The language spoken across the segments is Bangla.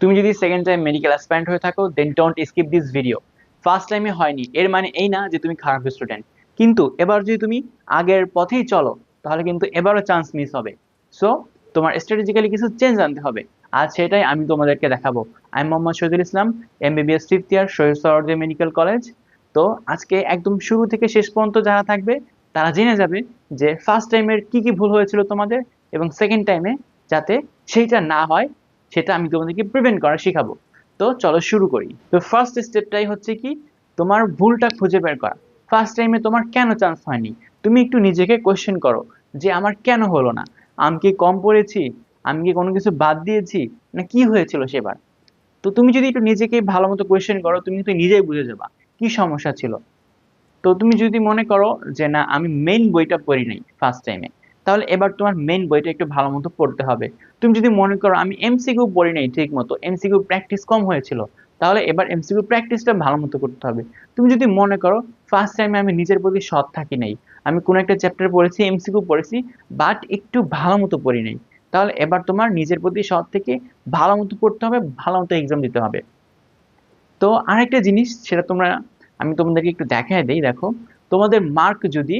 তুমি যদি সেকেন্ড টাইম মেডিকেল অ্যাসপিরেন্ট হয়ে থাকো then don't skip this video first টাইমে হয়নি। এর মানে এই না যে তুমি খারাপ স্টুডেন্ট কিন্তু এবার যদি তুমি আগের পথেই চলো, তাহলে কিন্তু এবারও চান্স মিস হবে। সো তোমার স্ট্র্যাটেজিক্যালি কিছু চেঞ্জ আনতে হবে। আর সেটাই আমি তোমাদেরকে দেখাবো। আমি Mohammad Shahidul Islam MBBS fifth year Shahid Suhrawardy medical college তো আজকে একদম শুরু থেকে শেষ পর্যন্ত যারা থাকবে, তারা জেনে যাবে যে ফার্স্ট টাইমের কি কি ভুল হয়েছিল তোমাদের এবং সেকেন্ড টাইমে যাতে সেইটা না হয়। সেটা আমি তোমাদেরকে প্রিভেন্ট করা শেখাবো। তো চলো শুরু করি। তো ফার্স্ট স্টেপটাই হচ্ছে কি, তোমার ভুলটা খুঁজে বের করা। ফার্স্ট টাইমে তোমার কেন চান্স হয়নি? তুমি একটু নিজেকে কোয়েশ্চেন করো যে আমার কেন হলো না? আমি কি কম পড়েছি? আমি কি কোনো কিছু বাদ দিয়েছি? না কি হয়েছিল সেবার? তো তুমি যদি একটু নিজেকে ভালো মতো কোয়েশ্চেন করো, তুমি কিন্তু নিজেই বুঝে যাবা কি সমস্যা ছিল। তো তুমি যদি মনে করো যে না, আমি মেইন বইটা পড়ি নাই ফার্স্ট টাইমে তাহলে এবার তোমার মেইন বইটা একটু ভালো মতো পড়তে হবে। তুমি যদি মনে করো আমি এমসিকিউ পড়ি নাই ঠিক মতো এমসিকিউ প্র্যাকটিস কম হয়েছিল, তাহলে এবার এমসিকিউ প্র্যাকটিসটা ভালো মতো করতে হবে। তুমি যদি মনে করো ফার্স্ট টাইমে আমি নিজের প্রতি সৎ থাকি নাই, আমি কোনো একটা চ্যাপ্টার পড়েছি এমসিকিউ পড়েছি বাট একটু ভালো মতো পড়ি নাই, তাহলে এবার তোমার নিজের প্রতি সৎ থেকে ভালো মতো পড়তে হবে, ভালো মতো এক্সাম দিতে হবে। তো আরেকটা জিনিস সেটা তোমরা, আমি তোমাদেরকে একটু দেখাই দিই, দেখো, তোমাদের মার্ক যদি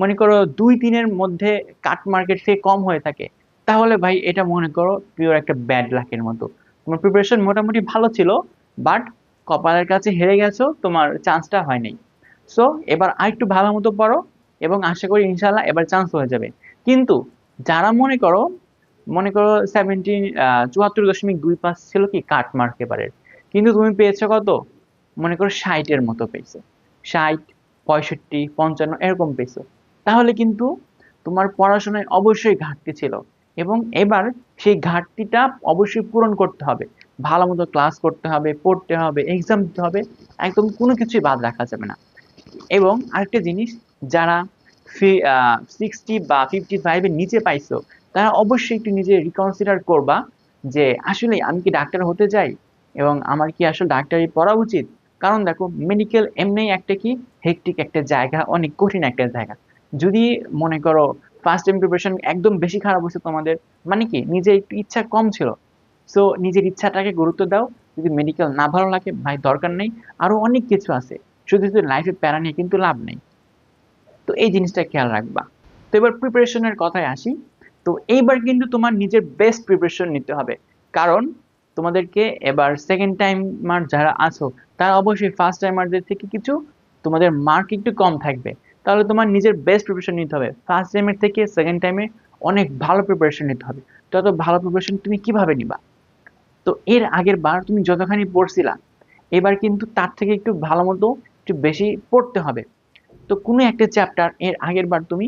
মনে করো দুই তিনের মধ্যে কাট মার্কেট থেকে কম হয়ে থাকে তাহলে ভাই এটা মনে করো পিওর একটা ব্যাড লাকের মতো। তোমার প্রিপারেশন মোটামুটি ভালো ছিল বাট কপালের কাছে হেরে গেছো, তোমার চান্সটা হয় নাই। সো এবার আরেকটু ভালো মতো পড়ো এবং আশা করি ইনশাল্লাহ এবার চান্স হয়ে যাবে। কিন্তু যারা মনে করো মনে করো সেভেন্টিন চুয়াত্তর দশমিক দুই পাঁচ ছিল কি কাট মার্ক এবারের, কিন্তু তুমি পেয়েছ কত? মনে করো ষাটের মতো পেয়েছ। ষাট, পঁয়ষট্টি, পঞ্চান্ন এরকম পেয়েছ। তাহলে কিন্তু তোমার পড়াশোনায় অবশ্যই ঘাটতি ছিল। এবং এবার সেই ঘাটতিটা অবশ্যই পূরণ করতে হবে। ভালো মতো ক্লাস করতে হবে, পড়তে হবে এক্সাম দিতে হবে, একদম কোনো কিছুই বাদ রাখা যাবে না। এবং আরেকটা জিনিস, যারা সিক্সটি বা ফিফটি ফাইভের নিচে পাইছো, তারা অবশ্যই একটু নিজে রিকনসিডার করবা যে, আসলে আমি কি ডাক্তার হতে চাই? এবং আমার কি আসলে ডাক্তারি পড়া উচিত? কারণ দেখো মেডিকেল এমনি একটা কি হেকটিক একটা জায়গা, অনেক কঠিন একটা জায়গা। যদি মনে করো ফার্স্ট টাইম প্রিপারেশন একদম বেশি খারাপ হচ্ছে তোমাদের। মানে কি, নিজের একটু ইচ্ছা কম ছিল। সো নিজের ইচ্ছাটাকে গুরুত্ব দাও। যদি মেডিকেল না ভালো লাগে, ভাই দরকার নেই। আরও অনেক কিছু আছে। শুধু শুধু লাইফে প্যারা নিয়ে কিন্তু লাভ নেই। তো এই জিনিসটা খেয়াল রাখবা। তো এবার প্রিপারেশনের কথায় আসি। তো এইবার কিন্তু তোমার নিজের বেস্ট প্রিপারেশন নিতে হবে। কারণ তোমাদেরকে এবার সেকেন্ড টাইমার যারা আছো, তারা অবশ্যই ফার্স্ট টাইমারদের থেকে কিছু তোমাদের মার্ক একটু কম থাকবে। তাহলে তোমার নিজের বেস্ট প্রিপারেশন নিতে হবে। ফার্স্ট টাইমের থেকে সেকেন্ড টাইমে অনেক ভালো প্রিপারেশন নিতে হবে। তত ভালো প্রিপারেশন তুমি কীভাবে নিবা? তো এর আগের বার তুমি যতখানি পড়ছিলা, এবার কিন্তু তার থেকে একটু ভালো মতো একটু বেশি পড়তে হবে। তো কোনো একটা চ্যাপ্টার এর আগের বার তুমি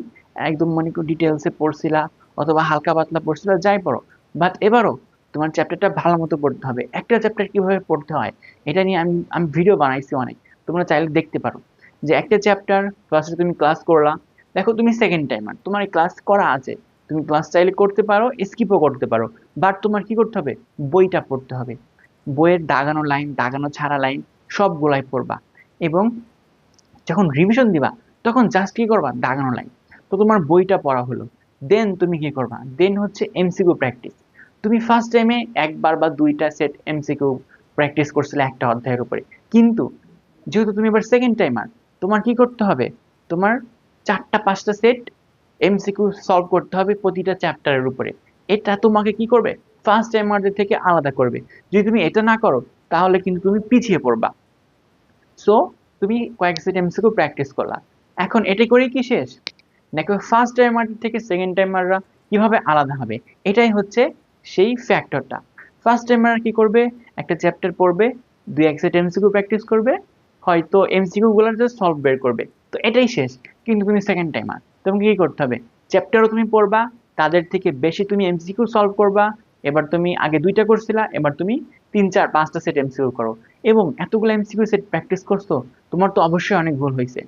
একদম মানে ডিটেলসে পড়ছিলা, অথবা হালকা পাতলা পড়ছিলা, যাই পড়ো। বাট এবারও তোমার চ্যাপ্টারটা ভালো মতো পড়তে হবে। একটা চ্যাপ্টার কীভাবে পড়তে হয়, এটা নিয়ে আমি আমি ভিডিও বানাইছি অনেক। তোমরা চাইলে দেখতে পারো। যে একটা চ্যাপ্টার ফার্স্টে তুমি ক্লাস করলা, দেখো তুমি সেকেন্ড টাইমার তোমার ক্লাস করা আছে, তুমি ক্লাস চাইলে করতে পারো স্কিপও করতে পারো বাট তোমার কি করতে হবে? বইটা পড়তে হবে। বইয়ের দাগানো লাইন দাগানো ছাড়া লাইন সবগুলাই পড়বা এবং যখন রিভিশন দিবা, তখন জাস্ট কি করবা? দাগানো লাইন তো তোমার বইটা পড়া হলো। দেন তুমি কি করবা? দেন হচ্ছে এমসিকিউ প্র্যাকটিস তুমি ফার্স্ট টাইমে একবার বা দুইটা সেট এমসিকিউ প্র্যাকটিস করছিলে একটা অধ্যায়ের উপরে। কিন্তু যেহেতু তুমি এবার সেকেন্ড টাইমার তোমার কি করতে হবে? তোমার চারটা, পাঁচটা সেট এমসিকিউ সলভ করতে হবে প্রতিটা চ্যাপ্টারের উপরে। এটা তোমাকে কি করবে? ফার্স্ট টাইমারদের থেকে আলাদা করবে। যদি তুমি এটা না করো, তাহলে কিন্তু তুমি পিছিয়ে পড়বা। সো তুমি কয়েক সেট এমসিকিউ প্র্যাকটিস করলা। এখন এটা করেই কি শেষ? দেখো ফার্স্ট টাইমার থেকে সেকেন্ড টাইমাররা কীভাবে আলাদা হবে? এটাই হচ্ছে সেই ফ্যাক্টরটা ফার্স্ট টাইমার কি করবে? একটা চ্যাপ্টার পড়বে, দুই, এক সেট এমসিকিউ প্র্যাকটিস করবে হয়তো এমসিকিউ গুলোর জাস্ট সলভ বের করবে। তো এটাই শেষ, কিন্তু তুমি সেকেন্ড টাইমার তোমাকে কি করতে হবে? চ্যাপ্টারও তুমি পড়বা, তাদের থেকে বেশি তুমি এমসিকিউ সলভ করবা, এবার তুমি আগে দুইটা করছিলা এবার তুমি তিন, চার, পাঁচটা সেট এমসিকিউ করো। এবং এতগুলো এমসিকিউ সেট প্র্যাকটিস করছ, তোমার তো অবশ্যই অনেক ভুল হয়েছে।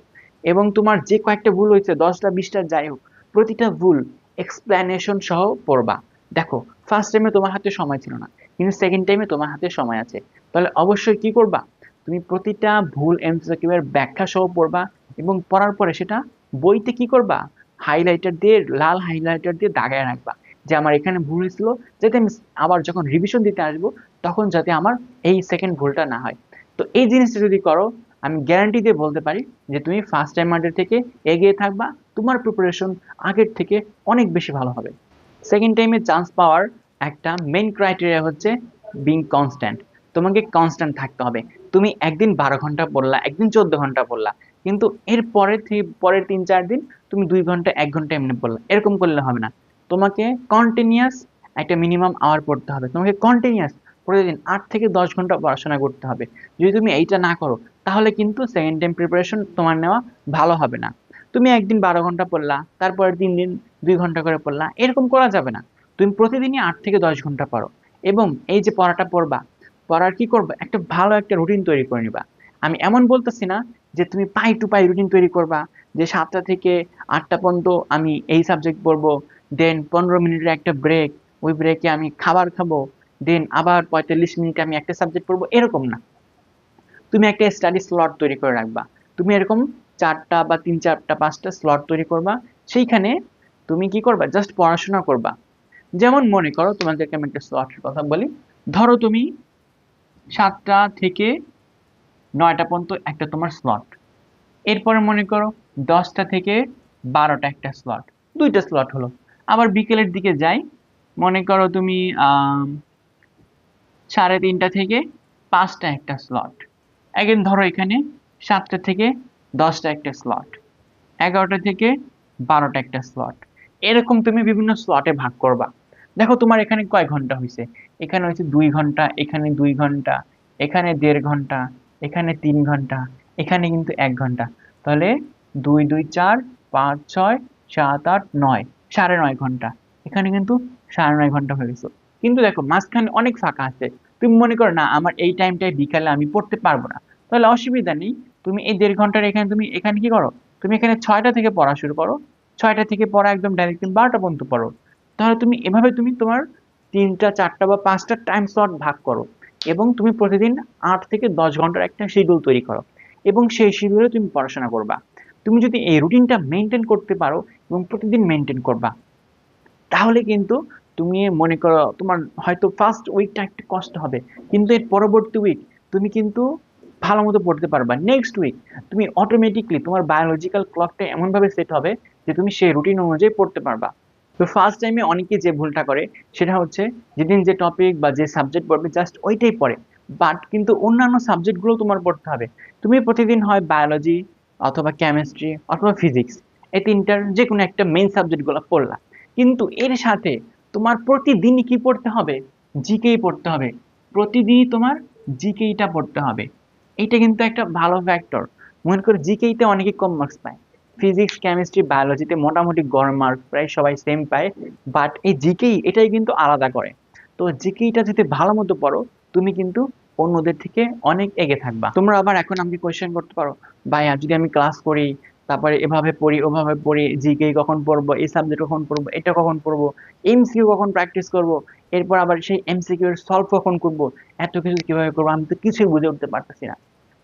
এবং তোমার যে কয়েকটা ভুল হয়েছে, দশটা, বিশটা, যাই হোক, প্রতিটা ভুল এক্সপ্লেনেশন সহ পড়বা। দেখো ফার্স্ট টাইমে তোমার হাতে সময় ছিল না, কিন্তু সেকেন্ড টাইমে তোমার হাতে সময় আছে। তাহলে অবশ্যই কি করবা? তুমি প্রতিটা ভুল এমসিকিউয়ের ব্যাখ্যা সহ পড়বা এবং পড়ার পরে সেটা বইতে কি করবা? হাইলাইটার দিয়ে, লাল হাইলাইটার দিয়ে দাগায় রাখবা যে আমার এখানে ভুল হয়েছিল, যাতে আমি আবার যখন রিভিশন দিতে আসব, তখন যাতে আমার এই সেকেন্ড ভুলটা না হয়। তো এই জিনিসটা যদি করো, আমি গ্যারান্টি দিয়ে বলতে পারি যে তুমি ফার্স্ট টাইম টাইমারদের থেকে এগিয়ে থাকবা, তোমার প্রিপারেশন আগের থেকে অনেক বেশি ভালো হবে। সেকেন্ড টাইমে চান্স পাওয়ার একটা মেন ক্রাইটেরিয়া হচ্ছে বিং কনস্ট্যান্ট তোমাকে কনস্ট্যান্ট থাকতে হবে। তুমি একদিন বারো ঘণ্টা পড়লা, একদিন চোদ্দ ঘণ্টা পড়লা, কিন্তু এর পরের পরের তিন, চার দিন তুমি দুই ঘণ্টা, এক ঘণ্টা এমনি পড়লা। এরকম করলে হবে না। তোমাকে কন্টিনিউয়াস একটা মিনিমাম আওয়ার পড়তে হবে। তোমাকে কন্টিনিউয়াস প্রতিদিন আট থেকে দশ ঘণ্টা পড়াশোনা করতে হবে। যদি তুমি এইটা না করো, তাহলে কিন্তু সেকেন্ড টাইম প্রিপারেশন তোমার নেওয়া ভালো হবে না। তুমি একদিন বারো ঘণ্টা পড়লা তারপরে তিন দিন দুই ঘণ্টা করে পড়লা, এরকম করা যাবে না। তুমি প্রতিদিনই আট থেকে দশ ঘণ্টা পড়ো। এবং এই যে পড়াটা পড়বা পড়ার কি করবা? একটা ভালো একটা রুটিন তৈরি করে নিবা। আমি এমন বলতেছি না যে তুমি পাই টু পাই রুটিন তৈরি করবা, যে সাতটা থেকে আটটা পর্যন্ত আমি এই সাবজেক্ট পড়ব দেন পনেরো মিনিটের একটা ব্রেক ওই ব্রেকে আমি খাবার খাব দেন আবার পঁয়তাল্লিশ মিনিটে আমি একটা সাবজেক্ট পড়ব, এরকম না। তুমি একটা স্টাডি স্লট তৈরি করে রাখবা। তুমি এরকম চারটা বা তিন চারটা, পাঁচটা স্লট তৈরি করবা, সেইখানে তুমি কি করবা? জাস্ট পড়াশোনা করবা। যেমন মনে করো তোমাদেরকে আমি একটা স্লটের কথা বলি। ধরো তুমি সাতটা থেকে নয়টা পর্যন্ত একটা তোমার স্লট এরপরে মনে করো দশটা থেকে বারোটা একটা স্লট দুইটা স্লট হলো। আবার বিকেলের দিকে যাই, মনে করো তুমি সাড়ে তিনটা থেকে পাঁচটা একটা স্লট একদিন ধরো এখানে সাতটা থেকে দশটা একটা স্লট এগারোটা থেকে বারোটা একটা স্লট এরকম তুমি বিভিন্ন স্লটে ভাগ করবা। দেখো তোমার এখানে কয় ঘণ্টা হয়েছে এখানে হয়েছে দুই ঘণ্টা, এখানে দুই ঘণ্টা, এখানে দেড় ঘণ্টা, এখানে তিন ঘণ্টা, এখানে কিন্তু এক ঘণ্টা। তাহলে দুই দুই, চার, পাঁচ, ছয়, সাত, আট, নয়, সাড়ে নয় ঘণ্টা। এখানে কিন্তু সাড়ে নয় ঘণ্টা হয়ে গেছে। কিন্তু দেখো, মাঝখানে অনেক ফাঁকা আছে। তুমি মনে করো, না, আমার এই টাইমটায় বিকালে আমি পড়তে পারব না। তাহলে অসুবিধা নেই। তুমি এই দেড় ঘণ্টার এখানে, তুমি এখানে কি করো? তুমি এখানে ছয়টা থেকে পড়া শুরু করো। ছয়টা থেকে পড়া একদম ডাইরেক্ট তুমি বারোটা পর্যন্ত পড়ো। তাহলে তুমি এভাবে তুমি তোমার তিনটা, চারটা বা পাঁচটা টাইম স্লট ভাগ করো এবং তুমি প্রতিদিন আট থেকে দশ ঘণ্টার একটা শিডিউল তৈরি করো এবং সেই শিডিউলে তুমি পড়াশোনা করবা। তুমি যদি এই রুটিনটা মেনটেন করতে পারো এবং প্রতিদিন মেনটেন করবা, তাহলে কিন্তু তুমি মনে করো তোমার হয়তো ফার্স্ট উইকটা একটু কষ্ট হবে, কিন্তু এর পরবর্তী উইক তুমি কিন্তু ভালো মতো পড়তে পারবা। নেক্সট উইক তুমি অটোমেটিকলি তোমার বায়োলজিক্যাল ক্লকটা এমনভাবে সেট হবে যে তুমি সেই রুটিন অনুযায়ী পড়তে পারবা। তো ফার্স্ট টাইমে অনেকে যে ভুলটা করে, সেটা হচ্ছে যেদিন যে টপিক বা যে সাবজেক্ট পড়বে জাস্ট ওইটাই পড়ে। বাট কিন্তু অন্যান্য সাবজেক্টগুলো তোমার পড়তে হবে। তুমি প্রতিদিন হয় বায়োলজি অথবা কেমিস্ট্রি অথবা ফিজিক্স এই তিনটার যে কোনো একটা মেইন সাবজেক্টগুলো পড়লা। কিন্তু এর সাথে তোমার প্রতিদিনই কি পড়তে হবে? জিকেই পড়তে হবে। প্রতিদিনই তোমার জিকেইটা পড়তে হবে। এটা কিন্তু একটা ভালো ফ্যাক্টর মনে করো জিকেইতে অনেকে কম মার্কস পায়। ফিজিক্স কেমিস্ট্রি বায়োলজিতে মোটামুটি গড় মার্ক প্রায় সবাই সেম পায় বাট এই জিকেই এটাই কিন্তু আলাদা করে। তো জিকেইটা যদি ভালো মতো পড়ো, তুমি কিন্তু অন্যদের থেকে অনেক এগে থাকবা। তোমরা আবার এখন আমাকে কোয়েশ্চেন করতে পারো, ভাইয়া, যদি আমি ক্লাস করি, তারপরে এভাবে পড়ি, ওভাবে পড়ি জিকে কখন পড়ব, এই সাবজেক্ট কখন পড়ব, এটা কখন পড়ব এমসিকিউ কখন প্র্যাকটিস করব, এরপর আবার সেই এমসিকিউ এর সলভ কখন করব, এত কিছু কীভাবে করব, আমি তো কিছুই বুঝে উঠতে পারতেছি না।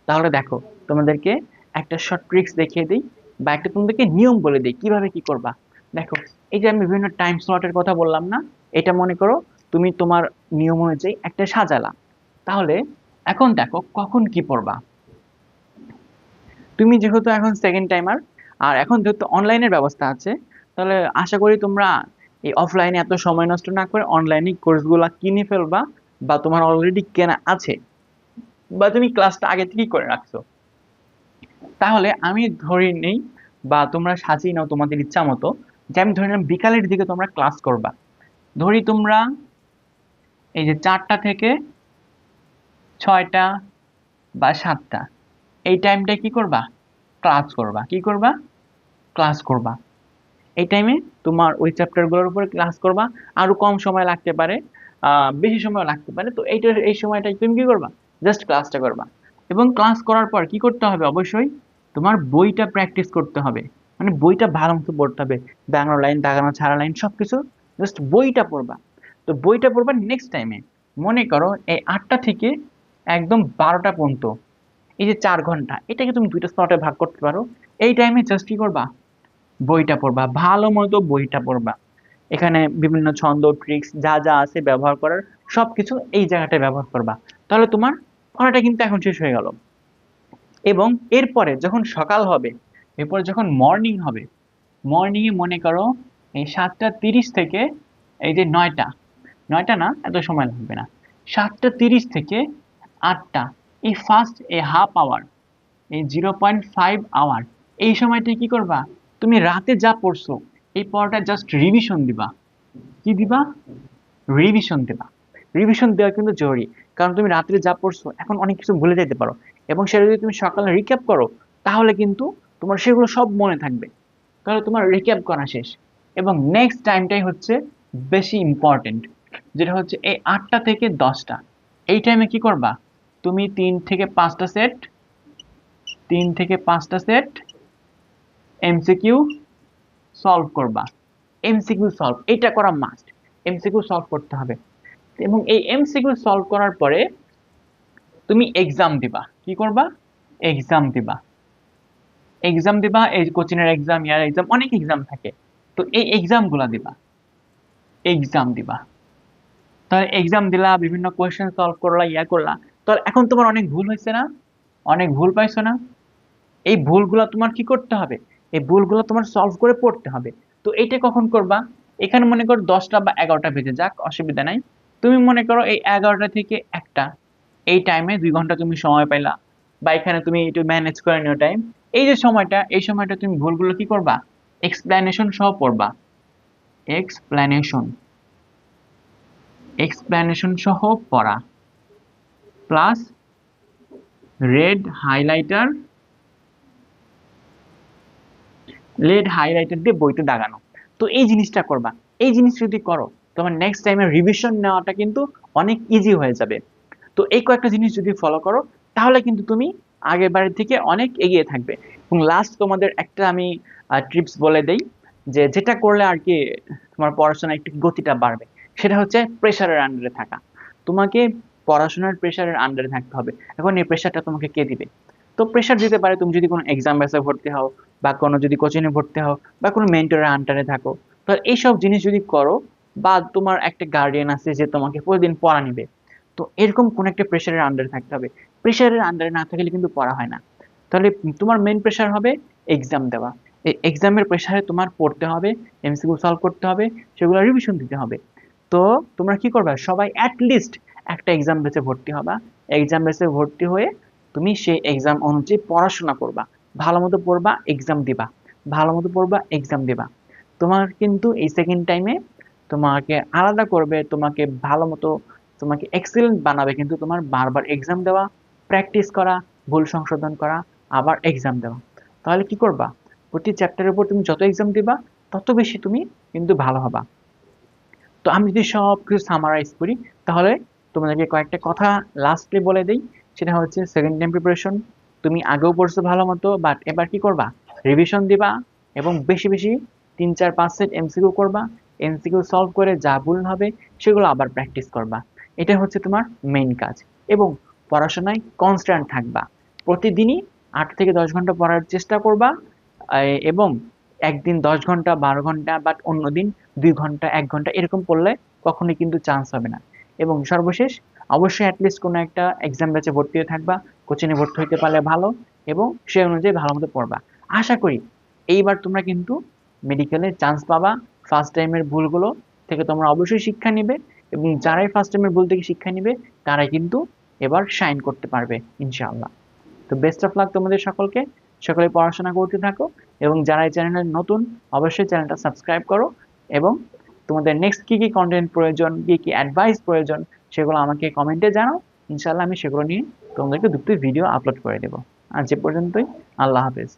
তাহলে দেখো, তোমাদেরকে একটা শর্ট ট্রিক্স দেখিয়ে দিই। বা একটা তোমাদেরকে নিয়ম বলে দিই, কীভাবে কি করবা? দেখো, এই যে আমি বিভিন্ন টাইম স্লটের কথা বললাম না, এটা মনে করো তুমি তোমার নিয়ম অনুযায়ী একটা সাজালা। তাহলে এখন দেখো, কখন কি পড়বা? তুমি যেহেতু এখন সেকেন্ড টাইমার আর এখন যেহেতু অনলাইনের ব্যবস্থা আছে, তাহলে আশা করি তোমরা এই অফলাইনে এত সময় নষ্ট না করে অনলাইনে কোর্সগুলো কিনে ফেলবা, বা তোমার অলরেডি কেনা আছে, বা তুমি ক্লাসটা আগে থেকেই করে রাখছো। তাহলে আমি ধরে নেই বা তোমরা সাজিয়ে নাও তোমাদের ইচ্ছা মতো যে আমি ধরে নিলাম বিকালের দিকে তোমরা ক্লাস করবা। ধরি তোমরা এই যে চারটা থেকে ছয়টা বা সাতটা, এই টাইমটা কি করবা? ক্লাস করবা। কি করবা? ক্লাস করবা। এই টাইমে তোমার ওই চ্যাপ্টারগুলোর উপরে ক্লাস করবা। আরও কম সময় লাগতে পারে বেশি সময় লাগতে পারে। তো এইটার, এই সময়টা তুমি কি করবা? জাস্ট ক্লাসটা করবা। এবং ক্লাস করার পর কি করতে হবে? অবশ্যই তোমার বইটা প্র্যাকটিস করতে হবে। মানে বইটা ভালো মতো পড়তে হবে। বাংলা লাইন দাগানো ছাড়া লাইন সব কিছু জাস্ট বইটা পড়বা। তো বইটা পড়বা নেক্সট টাইমে মনে করো এই আটটা থেকে একদম বারোটা পর্যন্ত। এই যে চার ঘণ্টা, এটাকে তুমি দুইটা স্লটে ভাগ করতে পারো। এই টাইমে জাস্ট কি করবা? বইটা পড়বা। ভালো মতো বইটা পড়বা। এখানে বিভিন্ন ছন্দ ট্রিক্স যা যা আছে ব্যবহার করার সব কিছু এই জায়গাটায় ব্যবহার করবা। তাহলে তোমার পড়াটা কিন্তু এখন শেষ হয়ে গেল। এবং এরপরে যখন সকাল হবে, এরপরে যখন মর্নিং হবে মর্নিংয়ে মনে করো এই সাতটা তিরিশ থেকে এই যে নয়টা নয়টা না, এত সময় লাগবে না, সাতটা তিরিশ থেকে আটটা, এই ফার্স্ট এই হাফ আওয়ার এই জিরো পয়েন্ট ফাইভ আওয়ার এই সময়টা কি করবা? তুমি রাতে যা পড়ছো, এই পড়াটা জাস্ট রিভিশন দিবা। কি দিবা? রিভিশন দিবা। রিভিশন দেওয়া কিন্তু জরুরি, কারণ তুমি রাত্রে যা পড়ছো, এখন অনেক কিছু ভুলে যেতে পারো। এবং সেটা যদি তুমি সকালে রিক্যাপ করো, তাহলে কিন্তু তোমার সেগুলো সব মনে থাকবে। তাহলে তোমার রিক্যাপ করা শেষ। এবং নেক্সট টাইমটাই হচ্ছে বেশি ইম্পর্টেন্ট যেটা হচ্ছে এই আটটা থেকে দশটা। এই টাইমে কি করবা? তুমি তিন থেকে পাঁচটা সেট তিন থেকে পাঁচটা সেট এমসিকিউ সলভ করবা। এমসিকিউ সলভ এটা করা মাস্ট এমসিকিউ সলভ করতে হবে। এবং এই এমসিকিউ সলভ করার পরে তুমি এক্সাম দিবা। কি করবা? এক্সাম দিবা। এক্সাম দিবা, এই কোচিংয়ের এক্সাম ইয়ার এক্সাম অনেক এক্সাম থাকে। তো এই এক্সামগুলো দিবা। এক্সাম দিবা। তাহলে এক্সাম দিলা, বিভিন্ন কোয়েশ্চেন সলভ করলা, ইয়া করলা। তাহলে এখন তোমার অনেক ভুল হয়েছে না? অনেক ভুল পাইছো না? এই ভুলগুলো তোমার কি করতে হবে? এই ভুলগুলো তোমার সলভ করে পড়তে হবে। তো এইটা কখন করবা? এখানে মনে করো দশটা বা এগারোটা বেজে যাক, অসুবিধা নাই। তুমি মনে করো এই এগারোটা থেকে একটা এই টাইমে দুই ঘণ্টা তুমি সময় পাইলা বা এখানে তুমি একটু ম্যানেজ করে নিও টাইম এই যে সময়টা, এই সময়টা তুমি ভুলগুলো কি করবা? এক্সপ্লেনেশন সহ পড়বা। এক্সপ্লেনেশন এক্সপ্লেনেশন সহ পড়া। Plus red highlighter red highlighter দিয়ে বইতে দাগানো। তো এই জিনিসটা করবা। এই জিনিস যদি করো, তোমার নেক্সট টাইমে রিভিশন নেওয়াটা কিন্তু অনেক ইজি হয়ে যাবে। তো এই কয়েকটা জিনিস যদি ফলো করো, তাহলে কিন্তু তুমি আগের বারের থেকে অনেক এগিয়ে থাকবে। এবং লাস্ট তোমাদের একটা আমি ট্রিপস বলে দেই, যে যেটা করলে আর কি তোমার পড়াশোনা একটু গতিটা বাড়বে, সেটা হচ্ছে প্রেশারের আন্ডারে থাকা। তোমাকে পড়াশোনার প্রেশারের আন্ডারে থাকতে হবে। এখন এই প্রেশারটা তোমাকে কে দিবে? তো প্রেশার দিতে পারে তুমি যদি কোনো এক্সাম বেসে ভর্তি হও, বা কোনো যদি কোচিংয়ে ভর্তি হও, বা কোনো মেন্টরের আন্ডারে থাকো, তো এইসব জিনিস যদি করো, বা তোমার একটা গার্ডিয়ান আছে যে তোমাকে প্রতিদিন পড়া নিবে তো এরকম কোন একটা প্রেশারের আন্ডারে থাকতে হবে। প্রেশারের আন্ডারে না থাকলে কিন্তু পড়া হয় না। তাহলে তোমার মেন প্রেশার হবে এক্সাম দেওয়া। এই এক্সামের প্রেশারে তোমার পড়তে হবে এমসিকিউ সলভ করতে হবে, সেগুলো রিভিশন দিতে হবে। তো তোমরা কি করবে? সবাই অ্যাটলিস্ট একটা এক্সাম বেসে ভর্তি হবা। এক্সাম বেসে ভর্তি হয়ে তুমি সেই এক্সাম অনুযায়ী পড়াশোনা করবা। ভালো মতো পড়বা এক্সাম দিবা। ভালো মতো পড়বা এক্সাম দিবা। তোমার কিন্তু এই সেকেন্ড টাইমে তোমাকে আলাদা করবে, তোমাকে ভালো মতো তোমাকে এক্সিলেন্ট বানাবে। কিন্তু তোমার বারবার এক্সাম দেওয়া প্র্যাকটিস করা, ভুল সংশোধন করা, আবার এক্সাম দেওয়া। তাহলে কি করবা? প্রতি চ্যাপ্টারের উপর তুমি যত এক্সাম দিবা, তত বেশি তুমি কিন্তু ভালো হবা। তো আমি যদি সব কিছু সামারাইজ করি, তাহলে তোমাদেরকে কয়েকটা কথা লাস্টে বলে দিই। সেটা হচ্ছে সেকেন্ড টাইম প্রিপারেশন তুমি আগেও পড়ছো ভালো মতো বাট এবার কি করবা? রিভিশন দিবা এবং বেশি বেশি তিন, চার, পাঁচ সেট এমসিকিউ করবা। এমসিকিউ সলভ করে যা ভুল হবে, সেগুলো আবার প্র্যাকটিস করবা। এটা হচ্ছে তোমার মেইন কাজ। এবং পড়াশোনায় কনস্ট্যান্ট থাকবা। প্রতিদিনই আট থেকে দশ ঘণ্টা পড়ার চেষ্টা করবা এবং একদিন দশ ঘণ্টা, বারো ঘণ্টা বাট অন্য দিন দুই ঘণ্টা, এক ঘণ্টা এরকম পড়লে কখনোই কিন্তু চান্স হবে না। এবং সর্বশেষ, অবশ্যই অ্যাটলিস্ট কোনো একটা এক্সাম ব্যাচে ভর্তি হয়ে থাকবা কোচিংয়ে ভর্তি হইতে পারলে ভালো, এবং সে অনুযায়ী ভালো মতো পড়বা। আশা করি এইবার তোমরা কিন্তু মেডিকেলে চান্স পাবা ফার্স্ট টাইমের ভুলগুলো থেকে তোমরা অবশ্যই শিক্ষা নিবে এবং যারাই ফার্স্ট টাইমের ভুল থেকে শিক্ষা নিবে, তারাই কিন্তু এবার শাইন করতে পারবে, ইনশাআল্লাহ। তো বেস্ট অফ লাক তোমাদের সকলকে। সকলে পড়াশোনা করতে থাকো এবং যারা এই চ্যানেলে নতুন, অবশ্যই চ্যানেলটা সাবস্ক্রাইব করো এবং তোমাদের নেক্সট কী কী কন্টেন্ট প্রয়োজন, কী কী অ্যাডভাইস প্রয়োজন, সেগুলো আমাকে কমেন্টে জানাও। ইনশাল্লাহ আমি সেগুলো নিয়ে তোমাদেরকে দুটো ভিডিও আপলোড করে দেবো। আর যে পর্যন্তই। আল্লাহ হাফেজ।